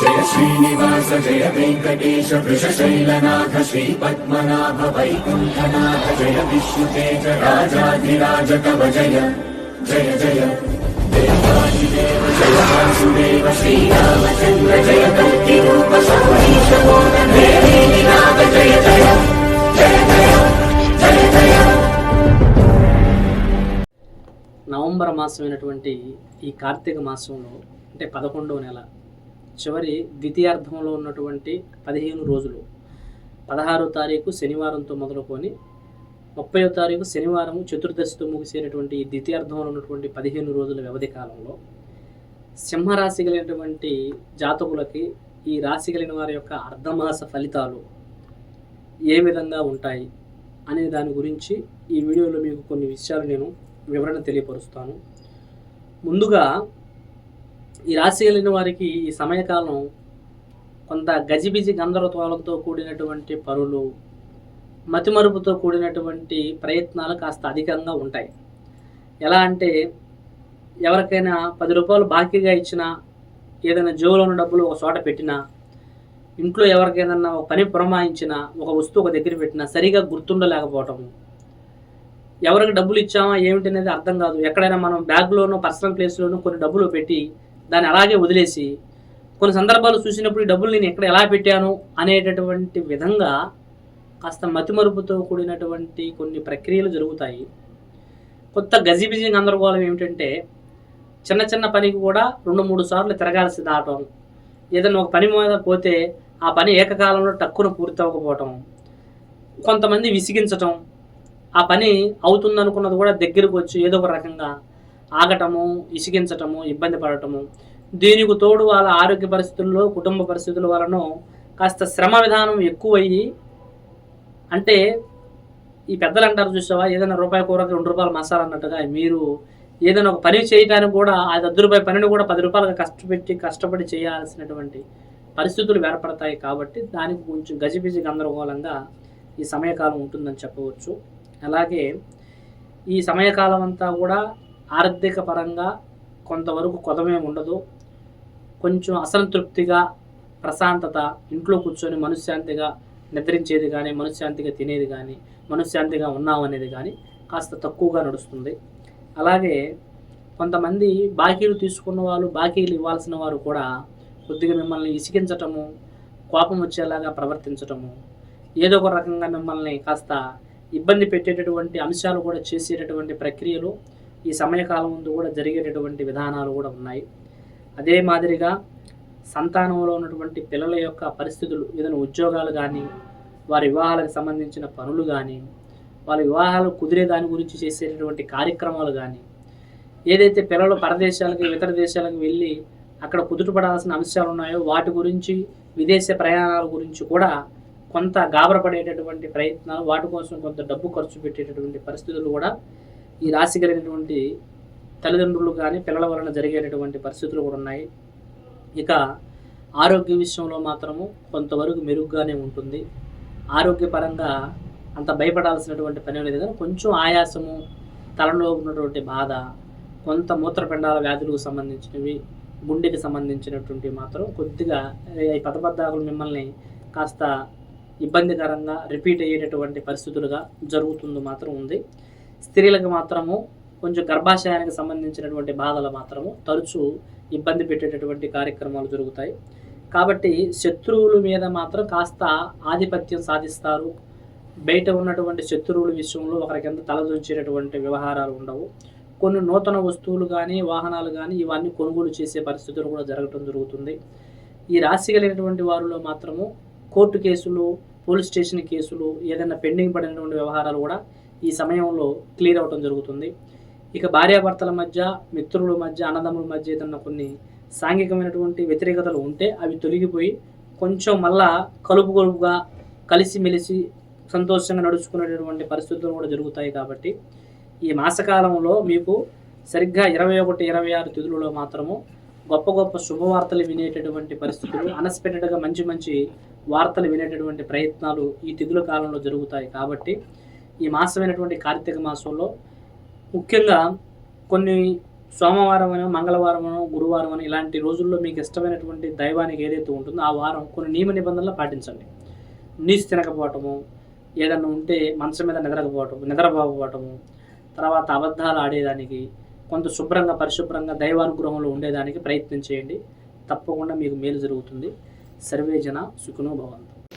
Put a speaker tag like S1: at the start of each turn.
S1: జయ శ్రీనివాస జయ వెంకటేశ వృషశైలనాథ శ్రీ పద్మనాభ వైకుంఠనాథ జయ విష్ణుతేజ రాజాధిరాజ కవ జయ జయ జయ. దేవాదిదేవ జయ వాసుదేవ శ్రీరామచంద్ర జయ కల్కి రూప శౌరీశ నాథ జయ జయ జయ. జయ జయ జయ.
S2: నవంబర్ మాసమైనటువంటి ఈ కార్తీక మాసంలో అంటే పదకొండవ నెల చివరి ద్వితీయార్థంలో ఉన్నటువంటి పదిహేను రోజులు. పదహారో తారీఖు శనివారంతో మొదలుకొని ముప్పై తారీఖు శనివారం చతుర్దశితో ముగిసేటటువంటి ఈ ద్వితీయార్థంలో ఉన్నటువంటి పదిహేను రోజుల వ్యవధి కాలంలో సింహరాశి కలిగినటువంటి జాతకులకి ఈ రాశి కలిగిన వారి యొక్క అర్ధమాస ఫలితాలు ఏ విధంగా ఉంటాయి అనే దాని గురించి ఈ వీడియోలో మీకు కొన్ని విషయాలు నేను వివరణ తెలియపరుస్తాను. ముందుగా ఈ రాశి వెళ్ళిన వారికి ఈ సమయకాలం కొంత గజిబిజి గందరగోళంతో కూడినటువంటి పనులు మతిమరుపుతో కూడినటువంటి ప్రయత్నాలు కాస్త అధికంగా ఉంటాయి. ఎలా అంటే ఎవరికైనా పది రూపాయలు బాకీగా ఇచ్చినా ఏదైనా జోలో ఉన్న డబ్బులు ఒక చోట పెట్టినా ఇంట్లో ఎవరికైనా ఒక పని పురమాయించినా ఒక వస్తువు ఒక దగ్గర పెట్టినా సరిగా గుర్తుండలేకపోవటము ఎవరికి డబ్బులు ఇచ్చామా ఏమిటి అనేది అర్థం కాదు. ఎక్కడైనా మనం బ్యాగ్లోనో పర్సనల్ ప్లేస్లోనూ కొన్ని డబ్బులు పెట్టి దాన్ని అలాగే వదిలేసి కొన్ని సందర్భాలు చూసినప్పుడు ఈ డబ్బులు నేను ఎక్కడ ఎలా పెట్టాను అనేటటువంటి విధంగా కాస్త మతిమరుపుతో కూడినటువంటి కొన్ని ప్రక్రియలు జరుగుతాయి. కొత్త గజిబిజి గందరగోళం ఏమిటంటే చిన్న చిన్న పనికి కూడా రెండు మూడు సార్లు తిరగాల్సి దాటం. ఏదైనా ఒక పని మీద పోతే ఆ పని ఏకకాలంలో టక్కున పూర్తి అవ్వకపోవటం కొంతమంది విసిగించటం. ఆ పని అవుతుందనుకున్నది కూడా దగ్గరకు వచ్చి ఏదో ఒక రకంగా ఆగటము ఇసిగించటము ఇబ్బంది పడటము. దీనికి తోడు వాళ్ళ ఆరోగ్య పరిస్థితుల్లో కుటుంబ పరిస్థితుల వలన కాస్త శ్రమ విధానం ఎక్కువయ్యి అంటే ఈ పెద్దలు అంటారు చూసావా ఏదైనా రూపాయి కూరకి రెండు రూపాయలు మసాలా అన్నట్టుగా మీరు ఏదైనా ఒక పని చేయడానికి కూడా ఆ దద్దు రూపాయి పనిని కూడా పది రూపాయలుగా కష్టపెట్టి కష్టపడి చేయాల్సినటువంటి పరిస్థితులు ఏర్పడతాయి కాబట్టి దానికి కొంచెం గజిబిజి గందరగోళంగా ఈ సమయకాలం ఉంటుందని చెప్పవచ్చు. అలాగే ఈ సమయకాలం అంతా కూడా ఆర్థిక పరంగా కొంతవరకు కొదమే ఉండదు కొంచెం అసంతృప్తిగా ప్రశాంతత ఇంట్లో కూర్చొని మనశ్శాంతిగా నిద్రించేది కానీ మనశ్శాంతిగా తినేది కానీ మనశ్శాంతిగా ఉన్నామనేది కానీ కాస్త తక్కువగా నడుస్తుంది. అలాగే కొంతమంది బాకీలు తీసుకున్న వాళ్ళు బాకీలు ఇవ్వాల్సిన వారు కూడా కొద్దిగా మిమ్మల్ని ఇసికించటము కోపం వచ్చేలాగా ప్రవర్తించటము ఏదో ఒక రకంగా మిమ్మల్ని కాస్త ఇబ్బంది పెట్టేటటువంటి అంశాలు కూడా చేసేటటువంటి ప్రక్రియలు ఈ సమయకాలం ముందు కూడా జరిగేటటువంటి విధానాలు కూడా ఉన్నాయి. అదే మాదిరిగా సంతానంలో ఉన్నటువంటి పిల్లల యొక్క పరిస్థితులు ఏదైనా ఉద్యోగాలు కానీ వారి వివాహాలకు సంబంధించిన పనులు కానీ వాళ్ళ వివాహాలు కుదిరే దాని గురించి చేసేటటువంటి కార్యక్రమాలు కానీ ఏదైతే పిల్లలు పరదేశాలకు ఇతర దేశాలకు వెళ్ళి అక్కడ కుదుటపడాల్సిన అంశాలు ఉన్నాయో వాటి గురించి విదేశ ప్రయాణాల గురించి కూడా కొంత గాబరపడేటటువంటి ప్రయత్నాలు వాటి కోసం కొంత డబ్బు ఖర్చు పెట్టేటటువంటి పరిస్థితులు కూడా ఈ రాశి కలిగినటువంటి తల్లిదండ్రులు కానీ పిల్లల వలన జరిగేటటువంటి పరిస్థితులు కూడా ఉన్నాయి. ఇక ఆరోగ్య విషయంలో మాత్రము కొంతవరకు మెరుగ్గానే ఉంటుంది. ఆరోగ్యపరంగా అంత భయపడాల్సినటువంటి పని లేదు కానీ కొంచెం ఆయాసము తలలో ఉన్నటువంటి బాధ కొంత మూత్రపిండాల వ్యాధులకు సంబంధించినవి గుండెకి సంబంధించినటువంటి మాత్రం కొద్దిగా ఈ పదబద్ధాలు మిమ్మల్ని కాస్త ఇబ్బందికరంగా రిపీట్ అయ్యేటటువంటి పరిస్థితులుగా జరుగుతుంది మాత్రం ఉంది. స్త్రీలకు మాత్రము కొంచెం గర్భాశయానికి సంబంధించినటువంటి బాధలు మాత్రము తరచూ ఇబ్బంది పెట్టేటటువంటి కార్యక్రమాలు జరుగుతాయి. కాబట్టి శత్రువుల మీద మాత్రం కాస్త ఆధిపత్యం సాధిస్తారు. బయట ఉన్నటువంటి శత్రువుల విషయంలో ఒకరికింత తలదొంచేటటువంటి వ్యవహారాలు ఉండవు. కొన్ని నూతన వస్తువులు కానీ వాహనాలు కానీ ఇవన్నీ కొనుగోలు చేసే పరిస్థితులు కూడా జరగటం జరుగుతుంది. ఈ రాశి కలిగినటువంటి వారిలో మాత్రము కోర్టు కేసులు పోలీస్ స్టేషన్ కేసులు ఏదైనా పెండింగ్ పడినటువంటి వ్యవహారాలు కూడా ఈ సమయంలో క్లియర్ అవటం జరుగుతుంది. ఇక భార్యాభర్తల మధ్య మిత్రుల మధ్య అన్నదమ్ముల మధ్య ఏదన్నా కొన్ని సాంఘికమైనటువంటి వ్యతిరేకతలు ఉంటే అవి తొలగిపోయి కొంచెం మళ్ళా కలుపు కలుపుగా కలిసిమెలిసి సంతోషంగా నడుచుకునేటటువంటి పరిస్థితులు కూడా జరుగుతాయి కాబట్టి ఈ మాసకాలంలో మీకు సరిగ్గా ఇరవై ఒకటి ఇరవై ఆరు తిథులలో మాత్రము గొప్ప గొప్ప శుభవార్తలు వినేటటువంటి పరిస్థితులు అన్ఎక్స్పెక్టెడ్గా మంచి మంచి వార్తలు వినేటటువంటి ప్రయత్నాలు ఈ తిథుల కాలంలో జరుగుతాయి కాబట్టి ఈ మాసమైనటువంటి కార్తీక మాసంలో ముఖ్యంగా కొన్ని సోమవారం అని మంగళవారం గురువారం అని ఇలాంటి రోజుల్లో మీకు ఇష్టమైనటువంటి దైవానికి ఏదైతే ఉంటుందో ఆ వారం కొన్ని నియమ నిబంధనలు పాటించండి. నీసు తినకపోవటము ఏదన్నా ఉంటే మనసు మీద నిద్రకపోవటం నిద్రపోకపోవటము తర్వాత అబద్ధాలు ఆడేదానికి కొంత శుభ్రంగా పరిశుభ్రంగా దైవానుగ్రహంలో ఉండేదానికి ప్రయత్నం చేయండి. తప్పకుండా మీకు మేలు జరుగుతుంది. సర్వే జన సుఖనో భవంతు.